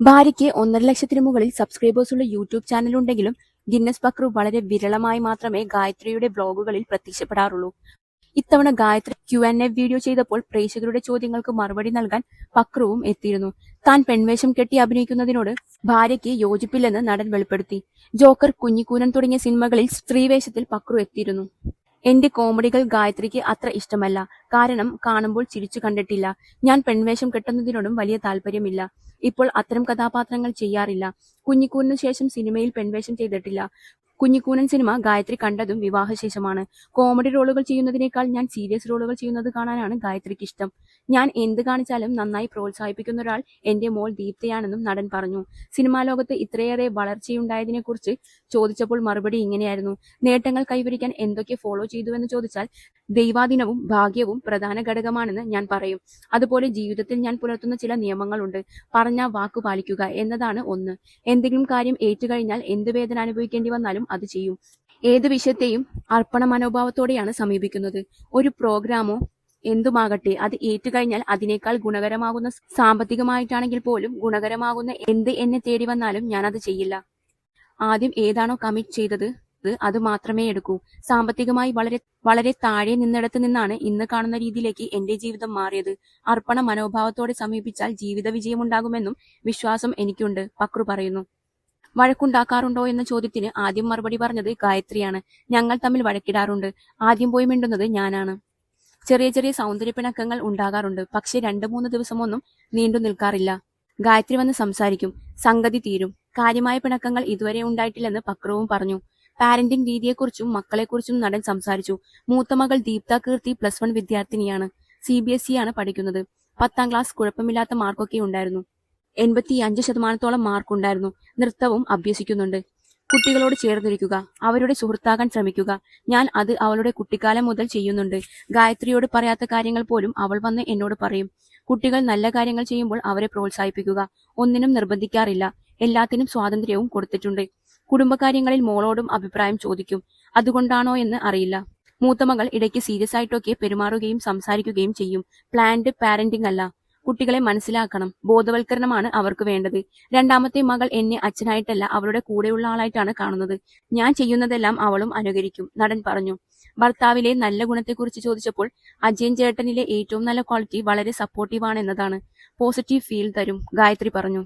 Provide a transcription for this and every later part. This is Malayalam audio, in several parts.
ഭാര്യയ്ക്ക് ഒന്നര ലക്ഷത്തിന് മുകളിൽ സബ്സ്ക്രൈബേഴ്സുള്ള യൂട്യൂബ് ചാനലുണ്ടെങ്കിലും ഗിന്നസ് ബക്രു വളരെ വിരളമായി മാത്രമേ ഗായത്രിയുടെ ബ്ലോഗുകളിൽ പ്രത്യക്ഷപ്പെടാറുള്ളൂ. ഇത്തവണ Gayathri Q N A video ചെയ്തപ്പോൾ പ്രേക്ഷകരുടെ ചോദ്യങ്ങൾക്ക് മറുപടി നൽകാൻ പക്രുവും എത്തിയിരുന്നു. താൻ പെൺവേഷം കെട്ടി അഭിനയിക്കുന്നതിനോട് ഭാര്യയ്ക്ക് യോജിപ്പില്ലെന്ന് നടൻ വെളിപ്പെടുത്തി. ജോക്കർ കുഞ്ഞിക്കൂനൻ തുടങ്ങിയ സിനിമകളിൽ സ്ത്രീവേഷത്തിൽ പക്രു എത്തിയിരുന്നു. എന്റെ കോമഡികൾ ഗായത്രിക്ക് അത്ര ഇഷ്ടമല്ല. കാരണം കാണുമ്പോൾ ചിരിച്ചു കണ്ടിട്ടില്ല. ഞാൻ പെൺവേഷം കെട്ടുന്നതിനോടും വലിയ താല്പര്യമില്ല. ഇപ്പോൾ അത്തരം കഥാപാത്രങ്ങൾ ചെയ്യാറില്ല. കുഞ്ഞിക്കൂറിനു ശേഷം സിനിമയിൽ പെൺവേഷം ചെയ്തിട്ടില്ല. കുഞ്ഞിക്കൂനൻ സിനിമ ഗായത്രി കണ്ടതും വിവാഹശേഷമാണ്. കോമഡി റോളുകൾ ചെയ്യുന്നതിനേക്കാൾ ഞാൻ സീരിയസ് റോളുകൾ ചെയ്യുന്നത് കാണാനാണ് ഗായത്രിക്ക് ഇഷ്ടം. ഞാൻ എന്ത് കാണിച്ചാലും നന്നായി പ്രോത്സാഹിപ്പിക്കുന്ന ഒരാൾ എന്റെ മോൾ ദീപ്തയാണെന്നും നടൻ പറഞ്ഞു. സിനിമാ ലോകത്ത് ഇത്രയേറെ വളർച്ചയുണ്ടായതിനെക്കുറിച്ച് ചോദിച്ചപ്പോൾ മറുപടി ഇങ്ങനെയായിരുന്നു. നേട്ടങ്ങൾ കൈവരിക്കാൻ എന്തൊക്കെ ഫോളോ ചെയ്തുവെന്ന് ചോദിച്ചാൽ ദൈവാദിനവും ഭാഗ്യവും പ്രധാന ഘടകമാണെന്ന് ഞാൻ പറയും. അതുപോലെ ജീവിതത്തിൽ ഞാൻ പുലർത്തുന്ന ചില നിയമങ്ങളുണ്ട്. പറഞ്ഞ വാക്കു പാലിക്കുക എന്നതാണ് ഒന്ന്. എന്തെങ്കിലും കാര്യം ഏറ്റുകഴിഞ്ഞാൽ എന്ത് വേദന അനുഭവിക്കേണ്ടി വന്നാലും അത് ചെയ്യും. ഏത് വിഷയത്തെയും അർപ്പണ മനോഭാവത്തോടെയാണ് സമീപിക്കുന്നത്. ഒരു പ്രോഗ്രാമോ എന്തുമാകട്ടെ അത് ഏറ്റുകഴിഞ്ഞാൽ അതിനേക്കാൾ ഗുണകരമാകുന്ന സാമ്പത്തികമായിട്ടാണെങ്കിൽ പോലും ഗുണകരമാകുന്ന എന്ത് എന്നെ തേടി വന്നാലും ഞാൻ അത് ചെയ്യില്ല. ആദ്യം ഏതാണോ കമ്മിറ്റ് ചെയ്തത് അത് മാത്രമേ എടുക്കൂ. സാമ്പത്തികമായി വളരെ വളരെ താഴെ നിന്നിടത്ത് നിന്നാണ് ഇന്ന് കാണുന്ന രീതിയിലേക്ക് എന്റെ ജീവിതം മാറിയത്. അർപ്പണ മനോഭാവത്തോടെ സമീപിച്ചാൽ ജീവിത വിജയമുണ്ടാകുമെന്നും വിശ്വാസം എനിക്കുണ്ട് പക്രു പറയുന്നു. വഴക്കുണ്ടാക്കാറുണ്ടോ എന്ന ചോദ്യത്തിന് ആദ്യം മറുപടി പറഞ്ഞത് ഗായത്രിയാണ്. ഞങ്ങൾ തമ്മിൽ വഴക്കിടാറുണ്ട്. ആദ്യം പോയി മിണ്ടുന്നത് ഞാനാണ്. ചെറിയ ചെറിയ സൗന്ദര്യ പിണക്കങ്ങൾ ഉണ്ടാകാറുണ്ട്. പക്ഷെ രണ്ടു മൂന്ന് ദിവസമൊന്നും നീണ്ടു നിൽക്കാറില്ല. ഗായത്രി വന്ന് സംസാരിക്കും. സംഗതി തീരും. കാര്യമായ പിണക്കങ്ങൾ ഇതുവരെ ഉണ്ടായിട്ടില്ലെന്ന് പക്രവും പറഞ്ഞു. പാരന്റിംഗ് രീതിയെക്കുറിച്ചും മക്കളെക്കുറിച്ചും നടൻ സംസാരിച്ചു. മൂത്ത മകൾ ദീപ്ത കീർത്തി പ്ലസ് വൺ വിദ്യാർത്ഥിനിയാണ്. സി ബി എസ് ഇ ആണ് പഠിക്കുന്നത്. പത്താം ക്ലാസ് കുഴപ്പമില്ലാത്ത മാർക്കൊക്കെ ഉണ്ടായിരുന്നു. എൺപത്തി അഞ്ച് ശതമാനത്തോളം മാർക്കുണ്ടായിരുന്നു നൃത്തവും അഭ്യസിക്കുന്നുണ്ട്. കുട്ടികളോട് ചേർന്നിരിക്കുക അവരുടെ സുഹൃത്താകാൻ ശ്രമിക്കുക. ഞാൻ അത് അവളുടെ കുട്ടിക്കാലം മുതൽ ചെയ്യുന്നുണ്ട്. ഗായത്രിയോട് പറയാത്ത കാര്യങ്ങൾ പോലും അവൾ വന്ന് എന്നോട് പറയും. കുട്ടികൾ നല്ല കാര്യങ്ങൾ ചെയ്യുമ്പോൾ അവരെ പ്രോത്സാഹിപ്പിക്കുക. ഒന്നിനും നിർബന്ധിക്കാറില്ല. എല്ലാത്തിനും സ്വാതന്ത്ര്യവും കൊടുത്തിട്ടുണ്ട്. കുടുംബകാര്യങ്ങളിൽ മോളോടും അഭിപ്രായം ചോദിക്കും. അതുകൊണ്ടാണോ എന്ന് അറിയില്ല. മൂത്തമകൾ ഇടയ്ക്ക് സീരിയസ് ആയിട്ടൊക്കെ പെരുമാറുകയും സംസാരിക്കുകയും ചെയ്യും. പ്ലാൻഡ് പാരന്റിംഗ് അല്ല. കുട്ടികളെ മനസ്സിലാക്കണം. ബോധവൽക്കരണമാണ് അവർക്ക് വേണ്ടത്. രണ്ടാമത്തെ മകൾ എന്നെ അച്ഛനായിട്ടല്ല അവളുടെ കൂടെയുള്ള ആളായിട്ടാണ് കാണുന്നത്. ഞാൻ ചെയ്യുന്നതെല്ലാം അവളും അനുകരിക്കും നടൻ പറഞ്ഞു. ഭർത്താവിലെ നല്ല ഗുണത്തെക്കുറിച്ച് ചോദിച്ചപ്പോൾ അജയൻ ചേട്ടനിലെ ഏറ്റവും നല്ല ക്വാളിറ്റി വളരെ സപ്പോർട്ടീവാണ് എന്നതാണ് പോസിറ്റീവ് ഫീൽ തരും ഗായത്രി പറഞ്ഞു.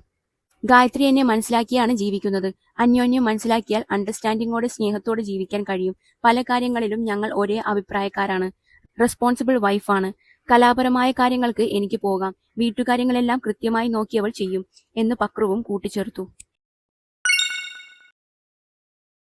ഗായത്രി എന്നെ മനസ്സിലാക്കിയാണ് ജീവിക്കുന്നത്. അന്യോന്യം മനസ്സിലാക്കിയാൽ അണ്ടർസ്റ്റാൻഡിങ്ങോടെ സ്നേഹത്തോടെ ജീവിക്കാൻ കഴിയും. പല കാര്യങ്ങളിലും ഞങ്ങൾ ഒരേ അഭിപ്രായക്കാരാണ്. റെസ്പോൺസിബിൾ വൈഫാണ് കലാപരമായ കാര്യങ്ങൾക്ക് എനിക്ക് പോകാം. വീട്ടുകാര്യങ്ങളെല്ലാം കൃത്യമായി നോക്കിയവൾ ചെയ്യും എന്ന് പക്രുവും കൂട്ടിച്ചേർത്തു.